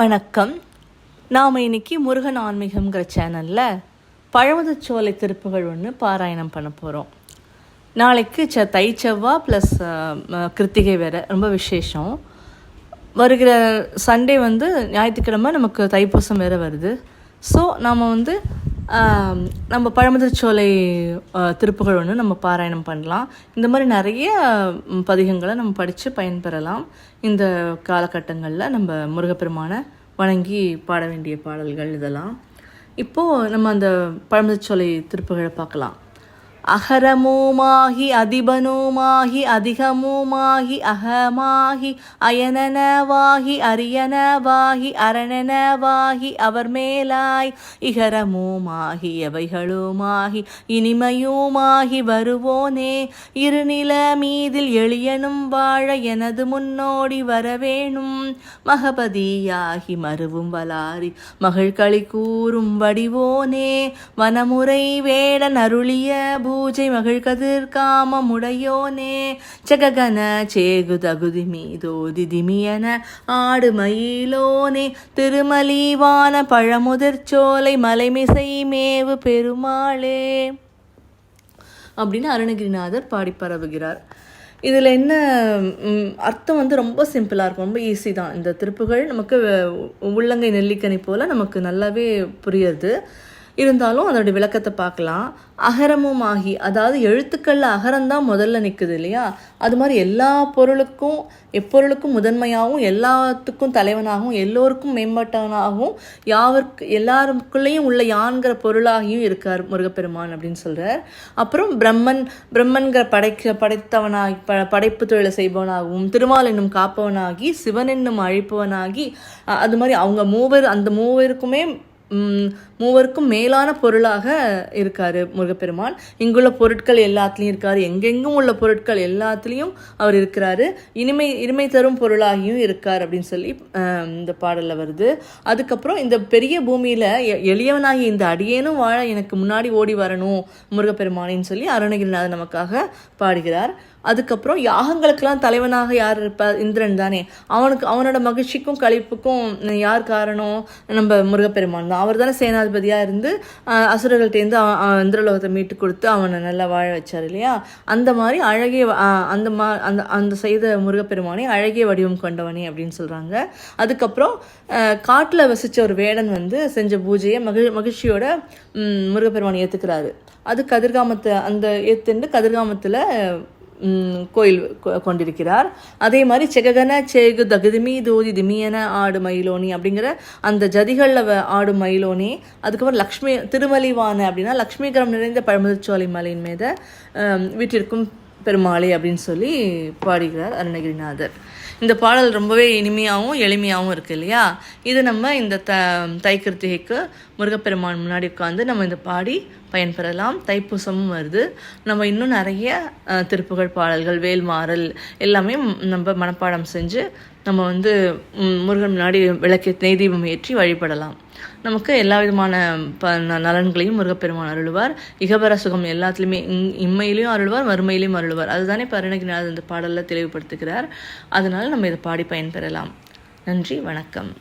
வணக்கம். நாம் இன்னைக்கு முருகன் ஆன்மீகம்ங்கிற சேனலில் பழமுதச்சோலை திருப்புகள் ஒன்று பாராயணம் பண்ண போகிறோம் நாளைக்கு ச தை செவ்வா ப்ளஸ் கிருத்திகை வேறு ரொம்ப விசேஷம். வருகிற சண்டே வந்து ஞாயிற்றுக்கிழமை நமக்கு தைப்பூசம் வேறு வருது. ஸோ நாம் வந்து நம்ம பழமுதிர்ச்சோலை திருப்புகள் ஒன்று நம்ம பாராயணம் பண்ணலாம். இந்த மாதிரி நிறைய பதிகங்களை நம்ம படித்து பயன்பெறலாம். இந்த காலகட்டங்களில் நம்ம முருகப்பெருமானை வணங்கி பாட வேண்டிய பாடல்கள் இதெல்லாம். இப்போது நம்ம அந்த பழமுதிர்ச்சோலை திருப்புகளை பார்க்கலாம். அகரமுமாகி அதிபனுமாகி அதிகமுமாகி அகமாகி அயனனவாகி அரியனவாகி அரணனவாகி அவர் மேலாய் இகரமுமாகி எவைகளுமாகி இனிமையுமாகி வருவோனே இருநில மீதில் எளியனும் வாழ எனது முன்னோடி வரவேணும். மகபதியாகி மருவும் வலாரி மகிழ்களி கூறும் வடிவோனே வனமுறை வேடன் அருளிய பூஜை மகிழ் கதிர் காமமுடையோனே ஜககன சேகு தகுதி மீதோதி திமியன ஆடு மயிலோனே. திருமலிவான பழமுதிர்ச்சோலை மலைமிசை மேவு பெருமாளே. அப்படின்னு அருணகிரிநாதர் பாடி பரவுகிறார். இதில் என்ன அர்த்தம் வந்து ரொம்ப சிம்பிளாக இருக்கும். ரொம்ப ஈஸி தான். இந்த திருப்புகள் நமக்கு உள்ளங்கை நெல்லிக்கனி போல் நமக்கு நல்லாவே புரியுது. இருந்தாலும் அதோடைய விளக்கத்தை பார்க்கலாம். அகரமும் ஆகி அதாவது எழுத்துக்களில் அகரம்தான் முதல்ல நிற்குது இல்லையா? அது மாதிரி எல்லா பொருளுக்கும் எப்பொருளுக்கும் முதன்மையாகவும் எல்லாத்துக்கும் தலைவனாகவும் எல்லோருக்கும் மேம்பட்டவனாகவும் யாவருக்கு எல்லாருக்குள்ளேயும் உள்ள யான்கிற பொருளாகியும் இருக்கார் முருகப்பெருமான் அப்படின்னு சொல்கிறார் அப்புறம் பிரம்மன் பிரம்மன்கிற படைக்க படைத்தவனாகி ப படைப்பு தொழிலை செய்பவனாகவும் திருமால் என்னும் காப்பவனாகி சிவன் என்னும் அழிப்பவனாகி அது மாதிரி அவங்க மூவர் அந்த மூவருக்குமே மூவருக்கும் மேலான பொருளாக இருக்கார் முருகப்பெருமான். இங்குள்ள பொருட்கள் எல்லாத்துலேயும் இருக்கார். எங்கெங்கும் உள்ள பொருட்கள் எல்லாத்துலேயும் அவர் இருக்கிறாரு. இனிமை இனிமை தரும் பொருளாகியும் இருக்கார் அப்படின்னு சொல்லி இந்த பாடலில் வருது. அதுக்கப்புறம் இந்த பெரிய பூமியில் எளியவனாகி இந்த அடியேனும் வாழ எனக்கு முன்னாடி ஓடி வரணும் முருகப்பெருமானின்னு சொல்லி அருணகிரிநாதன் நமக்காக பாடுகிறார். அதுக்கப்புறம் யாகங்களுக்கெல்லாம் தலைவனாக யார் இருப்பார் இந்திரன் தானே. அவனுக்கு அவனோட மகிழ்ச்சிக்கும் கழிப்புக்கும் யார் காரணம்? நம்ம முருகப்பெருமான் தான். அவர் தானே சேனாதிபதியாக இருந்து அசுரர்கள்ட்டேருந்து அவன் இந்திரலோகத்தை மீட்டு கொடுத்து அவனை நல்லா வாழ வச்சார் இல்லையா? அந்த மாதிரி அழகிய அந்த மா அந்த அந்த செய்த முருகப்பெருமானை அழகிய வடிவம் கொண்டவனே அப்படின்னு சொல்கிறாங்க அதுக்கப்புறம் காட்டில் வசித்த ஒரு வேடன் வந்து செஞ்ச பூஜையை மகிழ் மகிழ்ச்சியோட முருகப்பெருமானை ஏற்றுக்கிறாரு அது கதிர்காமத்தை அந்த ஏத்துண்டு கதிர்காமத்தில் கோயில் கொ- கொண்டிருக்கிறார். அதே மாதிரி செககன சேகு தகுதிமி தூதி திமியன ஆடு மயிலோனி அப்படிங்கிற அந்த ஜதிகளில் வ- ஆடு மயிலோனி அதுக்கப்புறம் லக்ஷ்மி திருமலிவான அப்படின்னா லக்ஷ்மிகரம் நிறைந்த பழமுதிர்ச்சோலை மலையின் மீது அம், வீட்டிற்கும் பெருமாளே அப்படின்னு சொல்லி பாடுகிறார் அருணகிரிநாதர். இந்த பாடல் ரொம்பவே இனிமையாகவும் எளிமையாகவும் இருக்குது இல்லையா? இது நம்ம இந்த த தை கிருத்திகைக்கு முருகப்பெருமான் முன்னாடி உட்காந்து நம்ம இந்த பாடி பயன்பெறலாம். தைப்பூசமும் வருது. நம்ம இன்னும் நிறைய திருப்புகழ் பாடல்கள் வேல்மாறல் எல்லாமே நம்ம மனப்பாடம் செஞ்சு நம்ம வந்து முருகன் முன்னாடி விளக்கு நெய் தீபம் ஏற்றி வழிபடலாம். நமக்கு எல்லா விதமான ப ந- நலன்களையும் முருகப்பெருமான் அருளுவார். இகபர சுகம் எல்லாத்துலேயுமே இம்- இம்மையிலையும் அருளுவார் மறுமையிலையும் அருளுவார். அதுதானே பருணகிரிநாதர் இந்த பாடலில் தெளிவுபடுத்துகிறார். அதனால் நம்ம இதை பாடி பயன்பெறலாம். நன்றி வணக்கம்.